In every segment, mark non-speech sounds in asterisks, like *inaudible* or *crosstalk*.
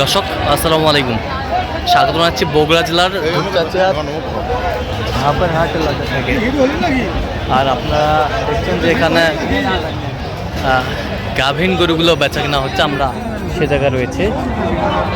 দর্শক, আসসালামু আলাইকুম। স্বাগত জানাচ্ছি বগুড়া জেলার হাট এলাকা থেকে আর আপনারা দেখছেন যে এখানে গাভীন গরুগুলো বেচা কিনা হচ্ছে, আমরা সে জায়গায় রয়েছে।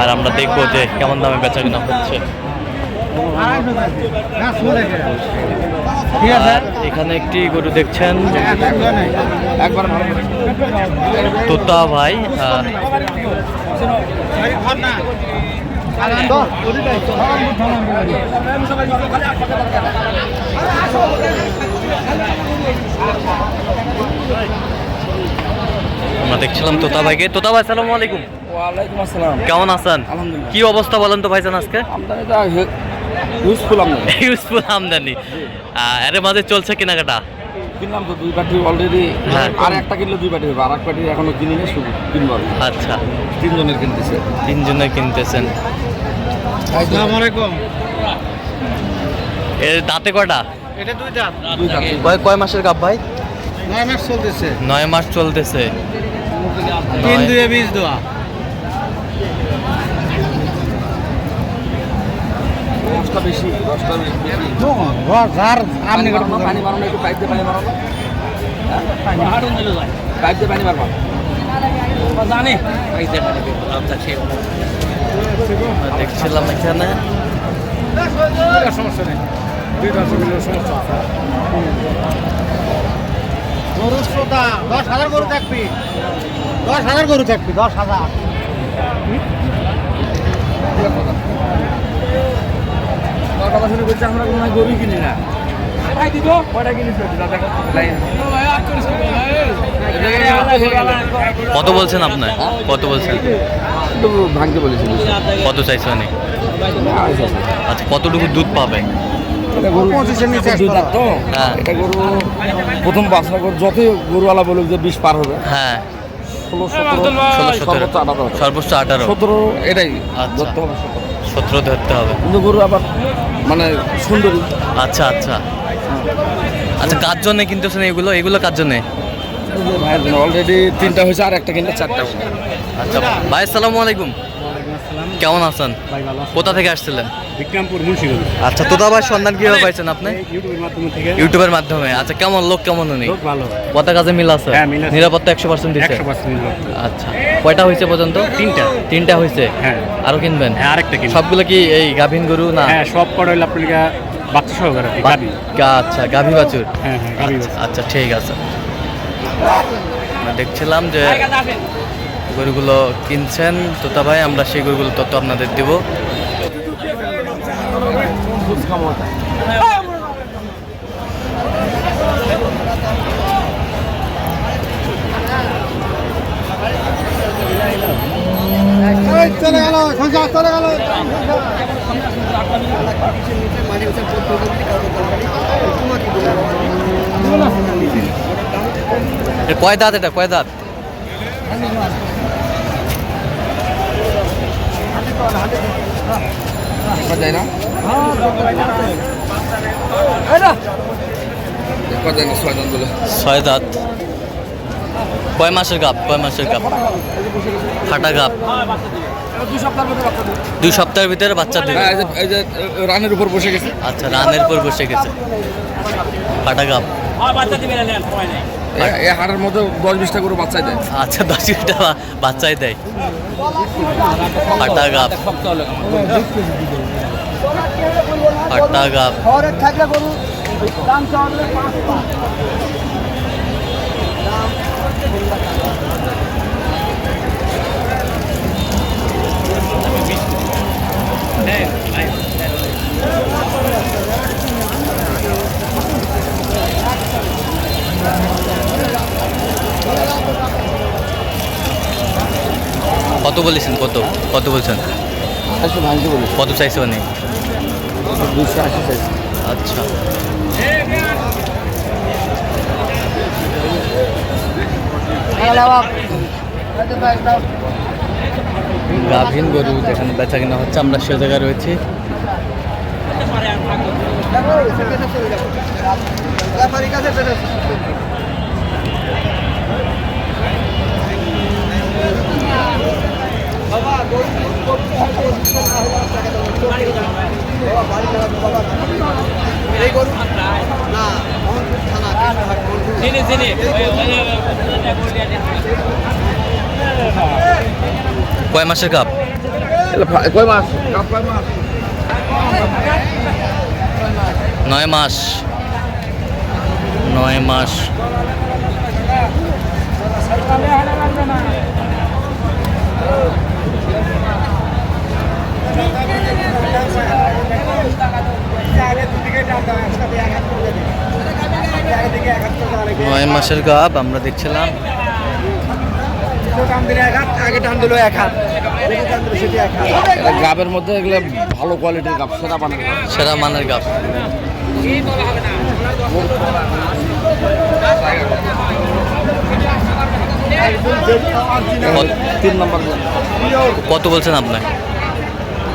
আর আমরা দেখব যে কেমন দামে বেচা কিনা হচ্ছে। এখানে একটি গরু দেখছেন, তোতা ভাই আমরা দেখছিলাম তোতা ভাইকে। তোতা ভাই সালামু আলাইকুম। ওয়ালাইকুম আসসালাম। কেমন আছেন? কি অবস্থা বলেন তো ভাইজান আজকে? ইউজফুল আমদানি। *laughs* ইউজফুল আমদানি। এর মাঝে চলছে কেনাকাটা? কিনলাম তো দুই অলরেডি হ্যাঁ। আর একটা কিনলে দুই হবে আর এক পাটি এখনও কিনি নি শুধু কিনবো আচ্ছা। তিনজনের কিনতেছে। তিনজনে কিনতেছেন। আসসালামু আলাইকুম। এর দাঁতে কটা এটা দুই দাঁত। দুই পাটি কয় কয় মাসের কাপ ভাই? নয় মাস চলতেছে। নয় মাস চলতেছে। তিন দুয়ে বিশ দোয়া। দশটা বেশি দশটা বেশি আপনি পানি মারো না, পানি একটু পাইপ দিয়ে পানি মারো না। পাইপ দিয়ে পানি মারবা জানি আমরা দেখছিলাম এখানে। সমস্যা নেই। সমস্যা আছে। গরু শ্রোতা দশ হাজার গরু থাকবি দশ হাজার গরু থাকবি দশ হাজার। কথা শুনে বলছে আমরা কোনো গরুই কিনি না। কত বলছেন আপনার কত বলছেন? ভাঙতে বলেছি কত চাইছে চাইছেন আচ্ছা কতটুকু দুধ পাবে? এটা গরু হ্যাঁ। গরু প্রথম বাসনা গরু যতই গরুওয়ালা বলুক যে বিশ পার হবে। হ্যাঁ। ষোলো সতেরো ষোলো সতেরো। সর্বোচ্চ আঠারো। সর্বোচ্চ আঠারো। সতেরো এটাই। আচ্ছা। ধরতে হবে সতেরো ধরতে হবে। কিন্তু গরু আবার মানে সুন্দর। আচ্ছা আচ্ছা। আচ্ছা কার জন্যে কিনতেছেন এগুলো? এগুলো কার জন্যে? অলরেডি তিনটা হয়েছে আর একটা কিনতে চারটা আচ্ছা ভাই আসসালামু আলাইকুম। কেমন আছেন? কোথা থেকে আসছিলেন? বিক্রমপুর মুন্সিগঞ্জ। আচ্ছা তোতা ভাই সন্ধান কীভাবে পাইছেন আপনি? ইউটিউবের মাধ্যমে থেকে। ইউটিউবের মাধ্যমে। আচ্ছা কেমন লোক কেমন উনি? লোক ভালো। কথা কাজে মিল আছে হ্যাঁ, মিল আছে। নিরাপত্তা একশো পার্সেন্ট দিচ্ছে একশো পার্সেন্ট লোক আচ্ছা কয়টা হয়েছে পর্যন্ত? তিনটা। তিনটা হয়েছে? হ্যাঁ। আরও কিনবেন? হ্যাঁ আরেকটা কিনবো। সবগুলো কি এই গাভীন গরু না? হ্যাঁ সব কটা হইলে আপনার বাচ্চা সহকারে বা- গাবি গা- আচ্ছা গাভী বাছুর? হ্যাঁ হ্যাঁ গাবি আচ্ছা, আচ্ছা ঠিক আছে। আমরা দেখছিলাম যে গরুগুলো কিনছেন, তোতা ভাই, আমরা সেই গরুগুলো তত আপনাদের দিব। কয় দাঁত এটা? কয় দাঁত? ছয় দাঁত কয় মাসের গাপ কয় মাসের গাপ ফাটা গাপ দুই সপ্তাহের ভিতরে বাচ্চা দেবে। হ্যাঁ, এই যে- রানের উপর বসে গেছে। আচ্ছা রানের পর বসে গেছে। ফাটা গাপ এ- এ হাড়ের মধ্যে দশ বিশটা করে বাচ্চাই দেয়। আচ্ছা দশ বিশটা বাচ্চাই দেয়। ফাটা গাপ ফাটা গাপ কত বলেছেন? কত? কত বলছেন? কত চাইছে চাইছে। আচ্ছা। গাভীন গরু যেখানে বেচা কিনা হচ্ছে আমরা সে জায়গায় রয়েছি। কয় মাসের গাপ কয় মাস কাপ কয় মাস নয় মাস নয় মাস নয় মাসের গাপ আমরা দেখছিলাম। গাবের মধ্যে এগুলো ভালো কোয়ালিটির গাব সেটা বানানো সেরা মানের কত- তিন নম্বর কত বলছেন আপনি?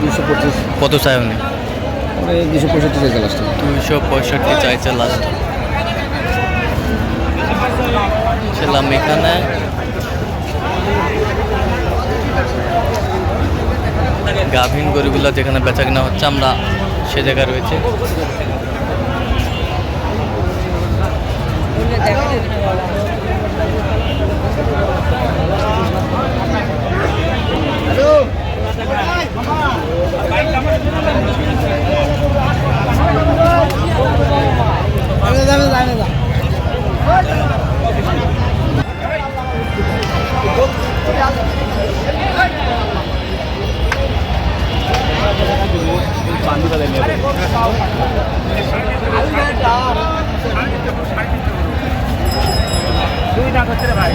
দুশো পঁচিশ। কত চাই উনি দুশো পঁয়ষট্টি চাইছে লাস্টে দুইশো পঁয়ষট্টি চাইছে লাস্ট ছিলাম এখানে। গাভীন গরুগুলো যেখানে বেচা কেনা হচ্ছে আমরা সে জায়গায় রয়েছে। রে ভাই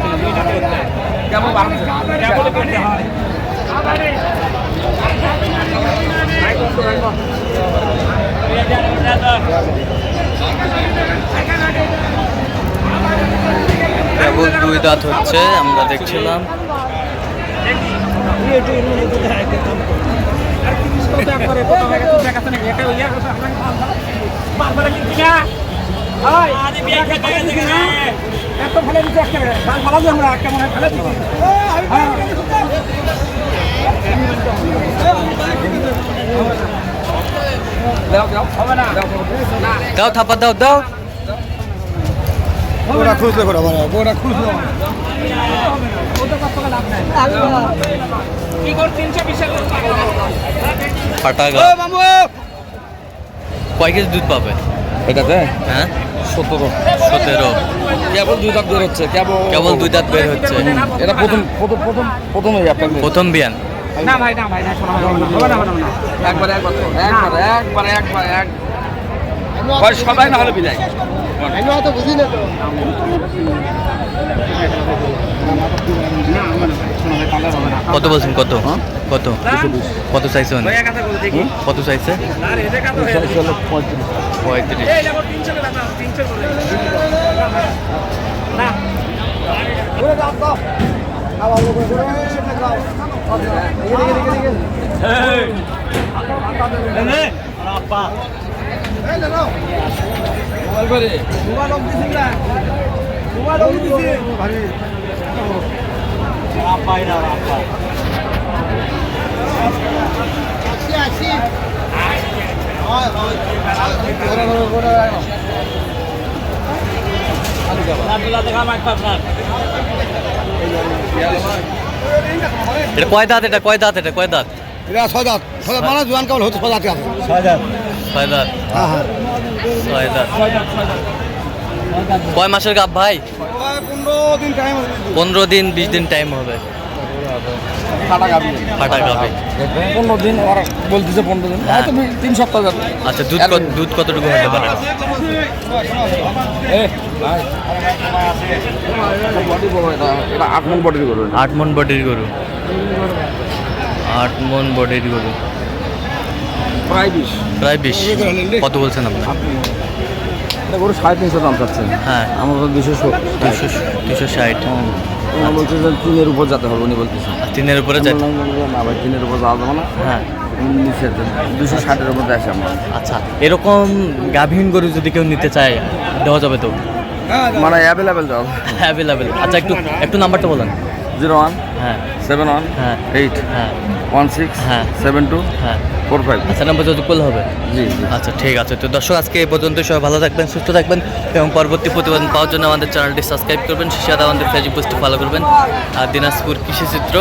তাও ছিল কেমন ভালো কেমন করতে হয়? দুই। কেবল দাঁত হচ্ছে আমরা দেখছিলাম কত একবারে, কত হয়ে গেছে, আছে নাকি? একটা ইয়ে আপনাকে ভাড়া কিনছি না? এত ফেলে দিছি একটা ভাড়া আমরা একটা মনে ফেলে। দাও। না। দাও দাও ওরা খুঁজলে করে আমার ওরা খুঁজলে ফাটা গা কয় কেজি দুধ পাবে এটাতে? হ্যাঁ? সতেরো। সতেরো। কেবল দুই দাঁত বের হচ্ছে কেবল কেবল দুই দাঁত বের হচ্ছে। এটা প্রথম প্রথম প্রথম প্রথম আপনার প্রথম বিয়ান। না ভাই না ভাই না শোনা হবে না হবে না হবে না। একবার একবার একবার একবার একবার এক। হয় সবাই না হলে বিদায়। আমি অত বুঝি না তো। কত বলছেন? কত? কত? কত চাইছে উনি ভাই কথা বলে দেখি কত চাইছে? পঁয়ত্রিশ। এই দেখো 300 টাকা দাও 300 করে না ওরে দাও দাও আবার ওরে করে সেটা দাও এদিকে এদিকে এদিকে এই এনে এই না নাও। মোবাইল মোবাইল এটা কয় দাঁত এটা? কয় দাঁত এটা? কয় দাঁত? এটা ছয় দাঁত। ছয় দাঁত মানে জোয়ান কেবল হচ্ছে ছয় দাঁতে আছে। ছয় দাঁত। হ্যাঁ হ্যাঁ। ছয় দাঁত। কয় মাসের গাপ ভাই? পনেরো দিন টাইম পনেরো দিন বিশ দিন টাইম হবে। ফাটা গাবি। ফাটা গাবে। পনেরো দিন ওরা বলতেছে পনেরো দিন। হয়তো তিন সপ্তাহ যাবে। আচ্ছা দুধ কত- দুধ কতটুকু হতে পারে এ, ভাই। বডি বড় এটা এটা আট মন বডির গরু। আট মন বডির গরু। আট মন বডির গরু। প্রায় বিশ। প্রায় বিশ। কত বলছেন আপনি গরু সাড়ে তিনশো দাম চাচ্ছে। হ্যাঁ। আমার তো দুশো দুশো দুশো ষাট। উনি বলছে যে তিনের উপর যেতে হবে উনি বলতেছে। তিনের উপরে না ভাই তিনের উপর যাওয়া যাবে না। হ্যাঁ। নিচে দুশো ষাটের উপর আসে আমরা। আচ্ছা এরকম গাভীন গরু যদি কেউ নিতে চায় দেওয়া যাবে তো? মানে অ্যাভেলেবেল যাওয়া অ্যাভেলেবেল আচ্ছা একটু একটু নাম্বারটা বলেন। জিরো ওয়ান হ্যাঁ। সেভেন ওয়ান হ্যাঁ। এইট হ্যাঁ। ওয়ান সিক্স হ্যাঁ। সেভেন টু হ্যাঁ। Four five. আচ্ছা নাম্বার যোগাযোগ করলে হবে? জি আচ্ছা ঠিক আছে। তো দর্শক আজকে এই পর্যন্ত সবাই ভালো থাকবেন সুস্থ থাকবেন এবং পরবর্তী প্রতিবেদন পাওয়ার জন্য আমাদের চ্যানেলটি সাবস্ক্রাইব করবেন। সাথে আমাদের ফেসবুক পেজটি ফলো করবেন। আর দিনাজপুর কৃষি চিত্র